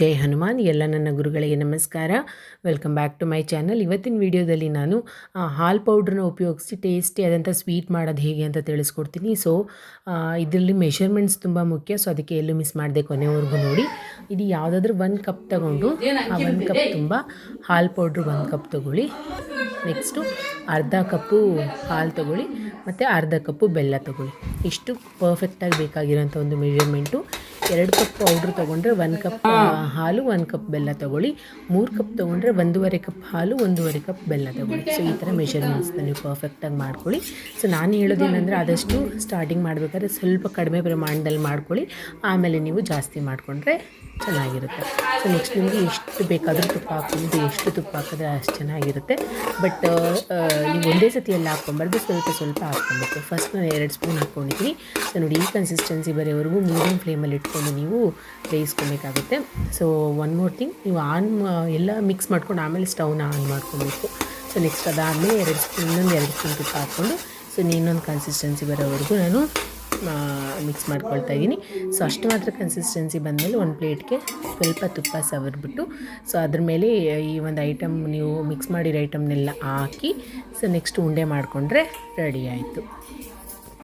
ಜೈ ಹನುಮಾನ್ ಎಲ್ಲ ನನ್ನ ಗುರುಗಳಿಗೆ ನಮಸ್ಕಾರ. Welcome back to my channel ಇವತ್ತಿನ ವಿಡಿಯೋದಲ್ಲಿ ನಾನು ಹಾಲು ಪೌಡ್ರನ್ನ ಉಪಯೋಗಿಸಿ ಟೇಸ್ಟಿ ಆದಂಥ ಸ್ವೀಟ್ ಮಾಡೋದು ಹೇಗೆ ಅಂತ ತಿಳಿಸ್ಕೊಡ್ತೀನಿ. ಸೊ ಇದರಲ್ಲಿ ಮೆಷರ್ಮೆಂಟ್ಸ್ ತುಂಬ ಮುಖ್ಯ. ಸೊ ಅದಕ್ಕೆ ಎಲ್ಲೂ ಮಿಸ್ ಮಾಡದೆ ಕೊನೆವರೆಗೂ ನೋಡಿ. ಇದು ಯಾವುದಾದ್ರೂ ಒಂದು ಕಪ್ ತಗೊಂಡು ಆ ಒಂದು ಕಪ್ ತುಂಬ ಹಾಲು ಪೌಡ್ರ್ ಒಂದು ಕಪ್ ತಗೊಳ್ಳಿ. ನೆಕ್ಸ್ಟು ಅರ್ಧ ಕಪ್ಪು ಹಾಲು ತಗೊಳ್ಳಿ. ಮತ್ತು ಅರ್ಧ ಕಪ್ಪು ಬೆಲ್ಲ ತಗೊಳ್ಳಿ. ಇಷ್ಟು ಪರ್ಫೆಕ್ಟಾಗಿ ಬೇಕಾಗಿರೋಂಥ ಒಂದು ಮೆಜರ್ಮೆಂಟು ಎರಡು ಕಪ್ ಪೌಡ್ರ್ ತೊಗೊಂಡ್ರೆ ಒಂದು ಕಪ್ ಹಾಲು ಒಂದು ಕಪ್ ಬೆಲ್ಲ ತಗೊಳ್ಳಿ. ಮೂರು ಕಪ್ ತೊಗೊಂಡ್ರೆ ಒಂದೂವರೆ ಕಪ್ ಹಾಲು ಒಂದೂವರೆ ಕಪ್ ಬೆಲ್ಲ ತಗೊಳ್ಳಿ. ಸೊ ಈ ಥರ ಮೆಷರ್ಮೆಂಟ್ಸ್ನ ನೀವು ಪರ್ಫೆಕ್ಟಾಗಿ ಮಾಡ್ಕೊಳ್ಳಿ. ಸೊ ನಾನು ಹೇಳೋದೇನೆಂದರೆ ಆದಷ್ಟು ಸ್ಟಾರ್ಟಿಂಗ್ ಮಾಡಬೇಕಾದ್ರೆ ಸ್ವಲ್ಪ ಕಡಿಮೆ ಪ್ರಮಾಣದಲ್ಲಿ ಮಾಡ್ಕೊಳ್ಳಿ. ಆಮೇಲೆ ನೀವು ಜಾಸ್ತಿ ಮಾಡಿಕೊಂಡ್ರೆ ಚೆನ್ನಾಗಿರುತ್ತೆ. ಸೊ ನೆಕ್ಸ್ಟ್ ನಿಮಗೆ ಎಷ್ಟು ಬೇಕಾದರೂ ತುಪ್ಪ ಹಾಕ್ಬೋದು ಎಷ್ಟು ತುಪ್ಪ ಹಾಕಿದ್ರೆ ಅಷ್ಟು ಚೆನ್ನಾಗಿರುತ್ತೆ. ಬಟ್ ನೀವು ಒಂದೇ ಸತಿ ಎಲ್ಲ ಹಾಕ್ಕೊಂಬಾರ್ದು ಸ್ವಲ್ಪ ಸ್ವಲ್ಪ ಹಾಕ್ಕೊಬೇಕು. ಫಸ್ಟ್ ನಾನು ಎರಡು ಸ್ಪೂನ್ ಹಾಕ್ಕೊಂಡಿದ್ದೀನಿ ಸೊ ನೋಡಿ ಈ ಕನ್ಸಿಸ್ಟೆನ್ಸಿ ಬರೋವರೆಗೂ ಮೀಡಿಯಮ್ ಫ್ಲೇಮಲ್ಲಿ ಇಟ್ಕೊಂಡು ನೀವು ಬೇಯಿಸ್ಕೊಬೇಕಾಗುತ್ತೆ ಸೊ ಒನ್ ಮೋರ್ ಥಿಂಗ್ ನೀವು ಆನ್, ಎಲ್ಲ ಮಿಕ್ಸ್ ಮಾಡ್ಕೊಂಡು ಆಮೇಲೆ ಸ್ಟವ್ನ ಆನ್ ಮಾಡ್ಕೊಬೇಕು. ಸೊ ನೆಕ್ಸ್ಟ್ ಅದಾದಮೇಲೆ ಎರಡು ಸ್ಪೂನ್ ಇನ್ನೊಂದು ಎರಡು ಸ್ಪೂನ್ ತುಪ್ಪ ಹಾಕ್ಕೊಂಡು ಸೊ ಇನ್ನೊಂದು ಕನ್ಸಿಸ್ಟೆನ್ಸಿ ಬರೋವರೆಗೂ ನಾನು ಮಿಕ್ಸ್ ಮಾಡ್ಕೊಳ್ತಾ ಇದ್ದೀನಿ. ಸೊ ಅಷ್ಟು ಮಾತ್ರ ಕನ್ಸಿಸ್ಟೆನ್ಸಿ ಬಂದಮೇಲೆ ಒಂದು ಪ್ಲೇಟ್ಗೆ ಸ್ವಲ್ಪ ತುಪ್ಪ ಸವರ್ಬಿಟ್ಟು ಸೊ ಅದ್ರ ಮೇಲೆ ಈ ಒಂದು ಐಟಮ್ ನೀವು ಮಿಕ್ಸ್ ಮಾಡಿರೋ ಐಟಮ್ನೆಲ್ಲ ಹಾಕಿ ಸೊ ನೆಕ್ಸ್ಟ್ ಉಂಡೆ ಮಾಡಿಕೊಂಡ್ರೆ ರೆಡಿ ಆಯಿತು.